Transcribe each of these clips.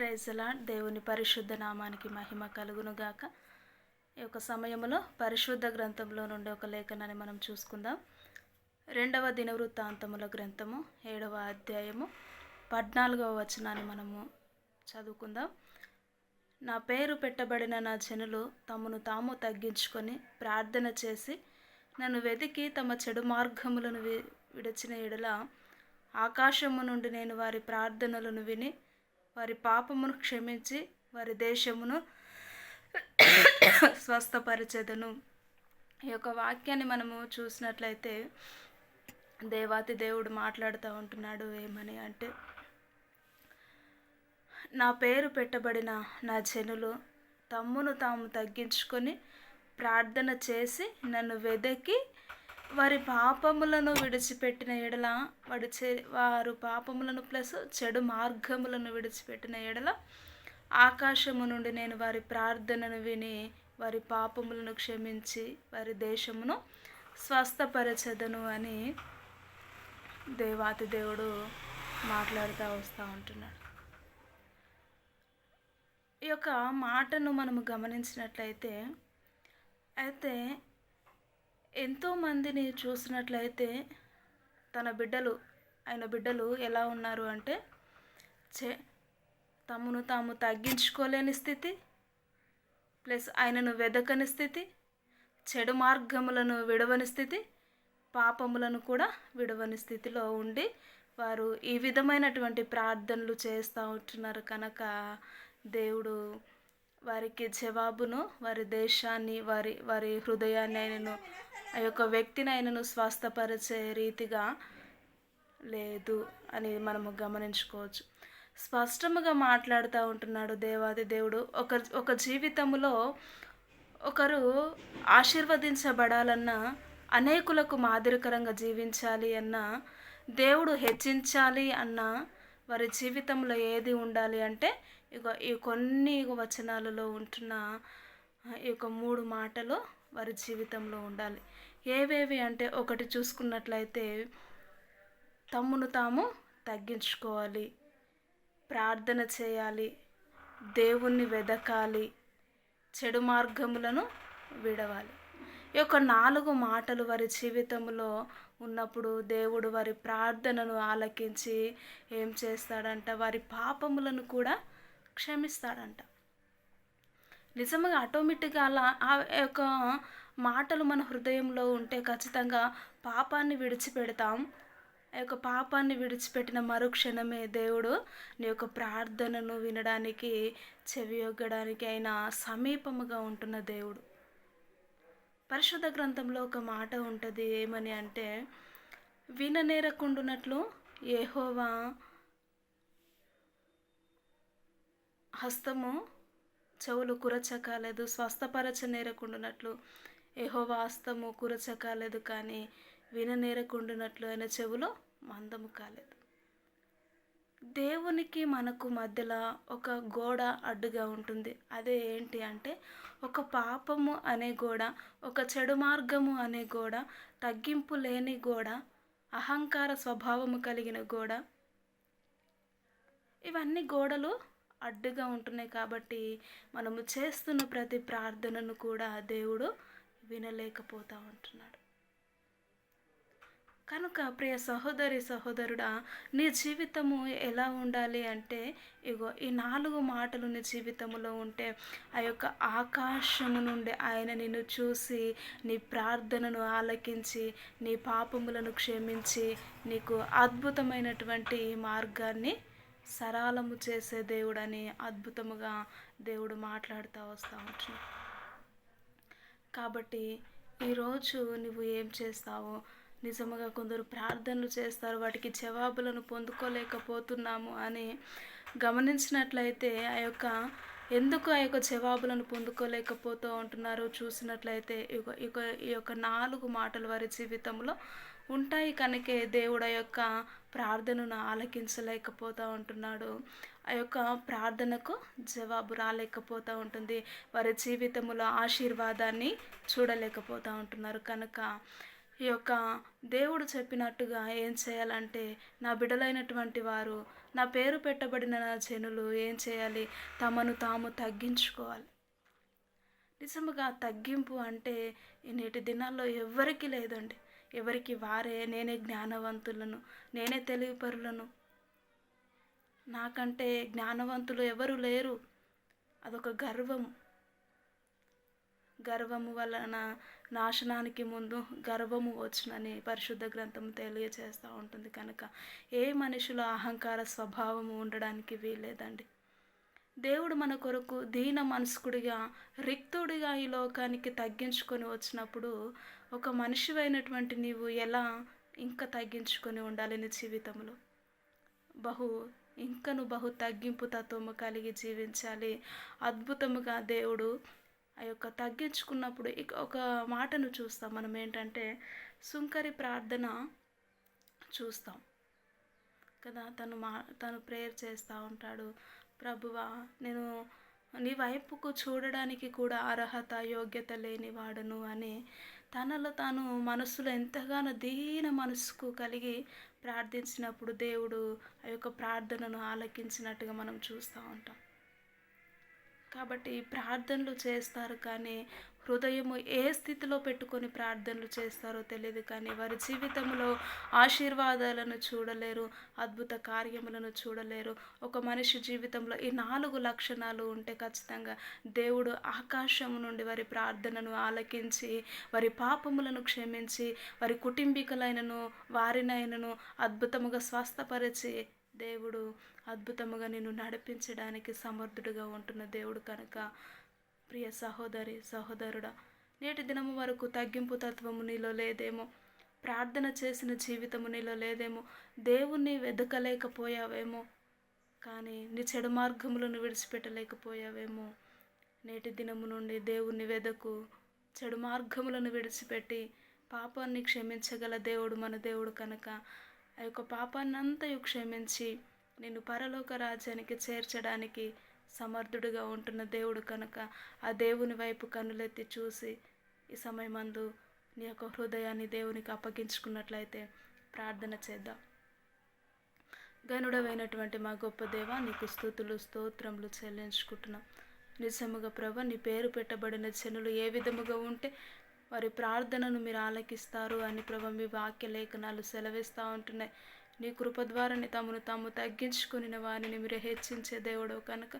ప్రైజలా దేవుని పరిశుద్ధ నామానికి మహిమ కలుగునుగాక. ఈ యొక్క సమయంలో పరిశుద్ధ గ్రంథంలో నుండి ఒక లేఖనాన్ని మనం చూసుకుందాం. రెండవ దినవృత్తాంతముల గ్రంథము ఏడవ అధ్యాయము పద్నాలుగవ వచనాన్ని మనము చదువుకుందాం. నా పేరు పెట్టబడిన నా జనులు తమను తాము తగ్గించుకొని ప్రార్థన చేసి నన్ను వెతికి తమ చెడు మార్గములను వి విడిచిన ఎడల ఆకాశము నుండి నేను వారి ప్రార్థనలను విని వారి పాపమును క్షమించి వారి దేశమును స్వస్థపరిచెదను. ఈ యొక్క వాక్యాన్ని మనము చూసినట్లయితే దేవాతి దేవుడు మాట్లాడుతూ ఉంటున్నాడు ఏమని అంటే నా పేరు పెట్టబడిన నా జనులు తమ్మును తాము తగ్గించుకొని ప్రార్థన చేసి నన్ను వెదకి వారి పాపములను విడిచిపెట్టిన ఎడల వాడు చే వారు పాపములను ప్లస్ చెడు మార్గములను విడిచిపెట్టిన ఎడల ఆకాశము నుండి నేను వారి ప్రార్థనను విని వారి పాపములను క్షమించి వారి దేశమును స్వస్థపరచదను అని దేవాతి దేవుడు మాట్లాడుతూ వస్తూ ఉంటున్నాడు. ఈ యొక్క మాటను మనము గమనించినట్లయితే అయితే ఎంతోమందిని చూసినట్లయితే తన బిడ్డలు ఆయన బిడ్డలు ఎలా ఉన్నారు అంటే చే తమను తాము తగ్గించుకోలేని స్థితి ప్లస్ ఆయనను వెదకని స్థితి చెడు మార్గములను విడవని స్థితి పాపములను కూడా విడవని స్థితిలో ఉండి వారు ఈ విధమైనటువంటి ప్రార్థనలు చేస్తూ ఉంటున్నారు కనుక దేవుడు వారికి జవాబును వారి దేశాన్ని వారి వారి హృదయాన్ని ఆయనను ఆ యొక్క వ్యక్తిని ఆయనను స్వస్థపరిచే రీతిగా లేదు అని మనము గమనించుకోవచ్చు. స్పష్టముగా మాట్లాడుతూ ఉంటున్నాడు దేవాది దేవుడు. ఒక ఒక జీవితంలో ఒకరు ఆశీర్వదించబడాలన్నా అనేకులకు మాదిరికరంగా జీవించాలి అన్న దేవుడు హెచ్చించాలి అన్న వారి జీవితంలో ఏది ఉండాలి అంటే ఇక ఈ కొన్ని వచనాలలో ఉంటున్న ఈ యొక్క మూడు మాటలు వారి జీవితంలో ఉండాలి. ఏవేవి అంటే ఒకటి చూసుకున్నట్లయితే తమ్మును తాము తగ్గించుకోవాలి ప్రార్థన చేయాలి దేవుణ్ణి వెదకాలి చెడు మార్గములను విడవాలి. ఈ యొక్క నాలుగు మాటలు వారి జీవితంలో ఉన్నప్పుడు దేవుడు వారి ప్రార్థనను ఆలకించి ఏం చేస్తాడంట? వారి పాపములను కూడా క్షమిస్తాడంట. నిజంగా ఆటోమేటిక్గా అలా ఆ యొక్క మాటలు మన హృదయంలో ఉంటే ఖచ్చితంగా పాపాన్ని విడిచిపెడతాం. ఆ యొక్క పాపాన్ని విడిచిపెట్టిన మరుక్షణమే దేవుడు నీ యొక్క ప్రార్థనను వినడానికి చెవియొగ్గడానికి అయినా సమీపముగా ఉంటున్న దేవుడు. పరిశుద్ధ గ్రంథంలో ఒక మాట ఉంటుంది ఏమని అంటే విననేరకుండునట్లు ఏహోవా హస్తము చెవులు కురచకాలేదు స్వస్థపరచ నేరకుండునట్లు ఏహో వాస్తము కురచ కాలేదు కానీ విననేరకుండునట్లు అయిన చెవులో మందము కాలేదు. దేవునికి మనకు మధ్యలో ఒక గోడ అడ్డుగా ఉంటుంది. అదే ఏంటి అంటే ఒక పాపము అనే గోడ ఒక చెడు మార్గము అనే గోడ తగ్గింపు లేని గోడ అహంకార స్వభావము కలిగిన గోడ. ఇవన్నీ గోడలు అడ్డుగా ఉంటున్నాయి కాబట్టి మనము చేస్తున్న ప్రతి ప్రార్థనను కూడా దేవుడు వినలేకపోతూ ఉంటున్నాడు. కనుక ప్రియ సహోదరి సహోదరుడా నీ జీవితము ఎలా ఉండాలి అంటే ఇగో ఈ నాలుగు మాటలు నీ జీవితంలో ఉంటే ఆ యొక్క ఆకాశము నుండి ఆయన నిన్ను చూసి నీ ప్రార్థనను ఆలకించి నీ పాపములను క్షమించి నీకు అద్భుతమైనటువంటి మార్గాన్ని సరళము చేసే దేవుడని అద్భుతముగా దేవుడు మాట్లాడుతూ వస్తూ ఉంటున్నాడు. కాబట్టి ఈరోజు నువ్వు ఏం చేస్తావో? నిజముగా కొందరు ప్రార్థనలు చేస్తారు వాటికి జవాబులను పొందుకోలేకపోతున్నాము అని గమనించినట్లయితే ఆ యొక్క ఎందుకు ఆ యొక్క జవాబులను పొందుకోలేకపోతూ ఉంటున్నారో చూసినట్లయితే ఈ యొక్క నాలుగు మాటలు వారి జీవితంలో ఉంటాయి. కనుకే దేవుడు ఆ యొక్క ప్రార్థనను ఆలకించలేకపోతూ ఉంటున్నాడు. ఆ యొక్క ప్రార్థనకు జవాబు రాలేకపోతూ ఉంటుంది. వారి జీవితంలో ఆశీర్వాదాన్ని చూడలేకపోతూ ఉంటున్నారు. కనుక ఈ యొక్క దేవుడు చెప్పినట్టుగా ఏం చేయాలంటే నా బిడలైనటువంటి వారు నా పేరు పెట్టబడిన నా జనులు ఏం చేయాలి? తమను తాము తగ్గించుకోవాలి. నిజముగా తగ్గింపు అంటే ఈ నేటి దినాల్లో ఎవరికీ లేదండి. ఎవరికి వారే నేనే జ్ఞానవంతులను నేనే తెలివిపరులను నాకంటే జ్ఞానవంతులు ఎవరు లేరు. అదొక గర్వం. గర్వము వలన నాశనానికి ముందు గర్వము వచ్చునని పరిశుద్ధ గ్రంథం తెలియజేస్తూ ఉంటుంది కనుక ఏ మనిషిలో అహంకార స్వభావము ఉండడానికి వీల్లేదండి. దేవుడు మన కొరకు దీన మనస్కుడిగా రిక్తుడిగా ఈ లోకానికి తగ్గించుకొని వచ్చినప్పుడు ఒక మనిషివైనటువంటి నీవు ఎలా ఇంకా తగ్గించుకొని ఉండాలి నీ జీవితంలో? బహు ఇంకను బహు తగ్గింపు తత్వము కలిగి జీవించాలి. అద్భుతముగా దేవుడు ఆ యొక్క తగ్గించుకున్నప్పుడు ఇక ఒక మాటను చూస్తాం. మనం ఏంటంటే సుంకరి ప్రార్థన చూస్తాం. కదా తను మా తను ప్రేయర్ చేస్తూ ఉంటాడు. ప్రభువా నేను నీ వైపుకు చూడడానికి కూడా అర్హత యోగ్యత లేని వాడను అని తనలో తాను మనస్సులో ఎంతగానో దీన మనసుకు కలిగి ప్రార్థించినప్పుడు దేవుడు ఆ యొక్క ప్రార్థనను ఆలకించినట్టుగా మనం చూస్తూ ఉంటాం. కాబట్టి ప్రార్థనలు చేస్తారు కానీ హృదయము ఏ స్థితిలో పెట్టుకొని ప్రార్థనలు చేస్తారో తెలియదు కానీ వారి జీవితంలో ఆశీర్వాదాలను చూడలేరు అద్భుత కార్యములను చూడలేరు. ఒక మనిషి జీవితంలో ఈ నాలుగు లక్షణాలు ఉంటే ఖచ్చితంగా దేవుడు ఆకాశం నుండి వారి ప్రార్థనను ఆలకించి వారి పాపములను క్షమించి వారి కుటుంబీకులైనను వారినైనను అద్భుతముగా స్వస్థపరిచి దేవుడు అద్భుతముగా నిన్ను నడిపించడానికి సమర్థుడుగా ఉంటున్న దేవుడు కనుక. ప్రియ సహోదరి సహోదరుడా నేటి దినము వరకు తగ్గింపు తత్వము నీలో లేదేమో? ప్రార్థన చేసిన జీవితము నీలో లేదేమో? దేవుణ్ణి వెతకలేకపోయావేమో కానీ నీ చెడు మార్గములను విడిచిపెట్టలేకపోయావేమో? నేటి దినము నుండి దేవుణ్ణి వెదకు చెడు మార్గములను విడిచిపెట్టి పాపాన్ని క్షమించగల దేవుడు మన దేవుడు కనుక. ఆ యొక్క పాపాన్నంతయు క్షమించి నిన్ను పరలోక రాజ్యానికి చేర్చడానికి సమర్థుడిగా ఉంటున్న దేవుడు కనుక ఆ దేవుని వైపు కన్నులెత్తి చూసి ఈ సమయమందు నీ యొక్క హృదయాన్ని దేవునికి అప్పగించుకున్నట్లయితే ప్రార్థన చేద్దాం. గనుడవైనటువంటి మా గొప్ప దేవ నీకు స్థుతులు స్తోత్రములు చెల్లించుకుంటున్నాం. నిజముగా ప్రభ నీ పేరు పెట్టబడిన జనులు ఏ విధముగా ఉంటే వారి ప్రార్థనను మీరు ఆలకిస్తారు అని ప్రభ మీ వాక్య లేఖనాలు సెలవిస్తూ ఉంటున్నాయి. నీ కృప ద్వారాని తమను తాము తగ్గించుకుని వారిని మీరు హెచ్చించే దేవుడు కనుక.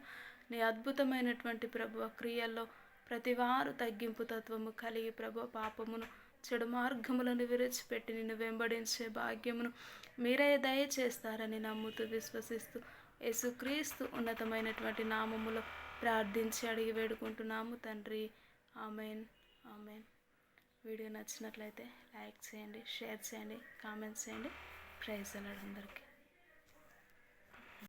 నీ అద్భుతమైనటువంటి ప్రభు క్రియల్లో ప్రతివారు తగ్గింపు తత్వము కలిగి ప్రభు పాపమును చెడు మార్గములను విరిచిపెట్టి నిన్ను వెంబడించే భాగ్యమును మీరే దయచేస్తారని నమ్ముతూ విశ్వసిస్తూ యేసుక్రీస్తు ఉన్నతమైనటువంటి నామములో ప్రార్థించి అడిగి వేడుకుంటున్నాము. తండ్రి ఆమెన్ ఆమెన్. వీడియో నచ్చినట్లయితే లైక్ చేయండి షేర్ చేయండి కామెంట్స్ చేయండి. ప్రైజ్ అలాడు అందరికీ.